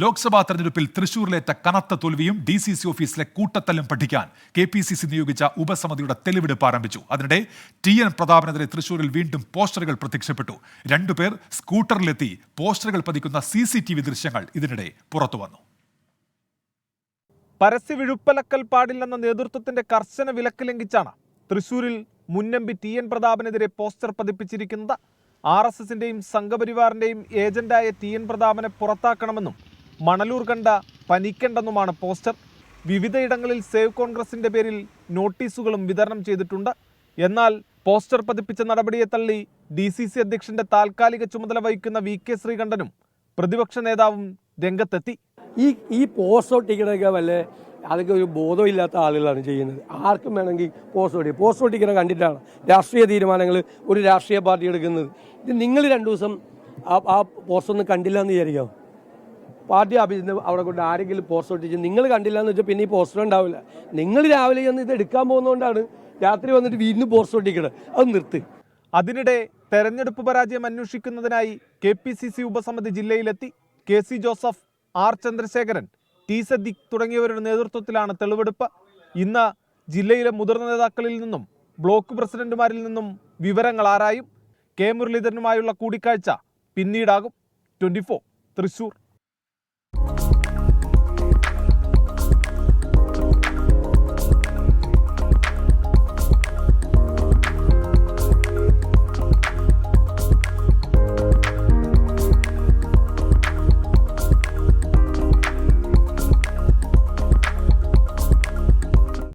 ലോക്സഭാ തെരഞ്ഞെടുപ്പിൽ തൃശൂരിലേറ്റ കനത്ത തോൽവിയും D C C ഓഫീസിലെ കൂട്ടത്തല്ലും പഠിക്കാൻ കെ പി സി സി നിയോഗിച്ച ഉപസമിതിയുടെ തെളിവെടുപ്പ് ആരംഭിച്ചു. അതിനിടെ ടി എൻ പ്രതാപനെതിരെ തൃശൂരിൽ വീണ്ടും പോസ്റ്ററുകൾ പ്രത്യക്ഷപ്പെട്ടു. രണ്ടുപേർ സ്കൂട്ടറിലെത്തി പോസ്റ്ററുകൾ പതിക്കുന്ന സി സി ടി വി ദൃശ്യങ്ങൾ ഇതിനിടെ പുറത്തുവന്നു പരസ്യ വിഴുപ്പലക്കൽ പാടില്ലെന്ന നേതൃത്വത്തിന്റെ കർശന വിലക്ക് ലംഘിച്ചാണ് തൃശൂരിൽ മുന്നമ്പി ടി എൻ പ്രതാപനെതിരെ പോസ്റ്റർ പതിപ്പിച്ചിരിക്കുന്നത്. ആർ എസ് എസിന്റെയും സംഘപരിവാറിന്റെയും ഏജന്റായ ടി എൻ പ്രതാപനെ പുറത്താക്കണമെന്നും മണലൂർ കണ്ട പനിക്കണ്ടെന്നുമാണ് പോസ്റ്റർ. വിവിധയിടങ്ങളിൽ സേവ് കോൺഗ്രസിന്റെ പേരിൽ നോട്ടീസുകളും വിതരണം ചെയ്തിട്ടുണ്ട്. എന്നാൽ പോസ്റ്റർ പതിപ്പിച്ച നടപടിയെ തള്ളി ഡി സി സി അധ്യക്ഷന്റെ താൽക്കാലിക ചുമതല വഹിക്കുന്ന വി കെ ശ്രീകണ്ഠനും പ്രതിപക്ഷ നേതാവും രംഗത്തെത്തി. ഈ ഈ പോസ്റ്റ് ഒട്ടിക്കണൊക്കെ വല്ല അതൊക്കെ ഒരു ബോധമില്ലാത്ത ആളുകളാണ് ചെയ്യുന്നത്. ആർക്കും വേണമെങ്കിൽ പോസ്റ്റ് ഒട്ടി പോസ്റ്റ് ഒട്ടിക്കണ കണ്ടിട്ടാണ് രാഷ്ട്രീയ തീരുമാനങ്ങൾ ഒരു രാഷ്ട്രീയ പാർട്ടി എടുക്കുന്നത്. ഇത് നിങ്ങൾ രണ്ടു ദിവസം ആ ആ പോസ്റ്റ് ഒന്നും കണ്ടില്ല എന്ന് വിചാരിക്കാം പാർട്ടി ഓഫീസിൽ നിന്ന് അവിടെ കൊണ്ട് ആരെങ്കിലും പോസ്റ്റർ ഒട്ടിച്ച് നിങ്ങൾ കണ്ടില്ല എന്ന് വെച്ചാൽ പിന്നെ ഈ പോസ്റ്റർ ഉണ്ടാവില്ല. നിങ്ങൾ രാവിലെ ചെന്ന് ഇത് എടുക്കാൻ പോകുന്നതുകൊണ്ടാണ് രാത്രി വന്നിട്ട് വീടിന് പോസ്റ്റർ ഒട്ടിക്കണത്. അത് നിർത്ത്. അതിനിടെ തെരഞ്ഞെടുപ്പ് പരാജയം അന്വേഷിക്കുന്നതിനായി കെ പി സി സി ഉപസമിതി ജില്ലയിലെത്തി K C Joseph R Chandrasekharan T Siddique തുടങ്ങിയവരുടെ നേതൃത്വത്തിലാണ് തെളിവെടുപ്പ്. ഇന്ന് ജില്ലയിലെ മുതിർന്ന നേതാക്കളിൽ നിന്നും ബ്ലോക്ക് പ്രസിഡന്റുമാരിൽ നിന്നും വിവരങ്ങൾ ആരായും കെ മുരളീധരനുമായുള്ള കൂടിക്കാഴ്ച പിന്നീടാകും. ട്വന്റി തൃശൂർ.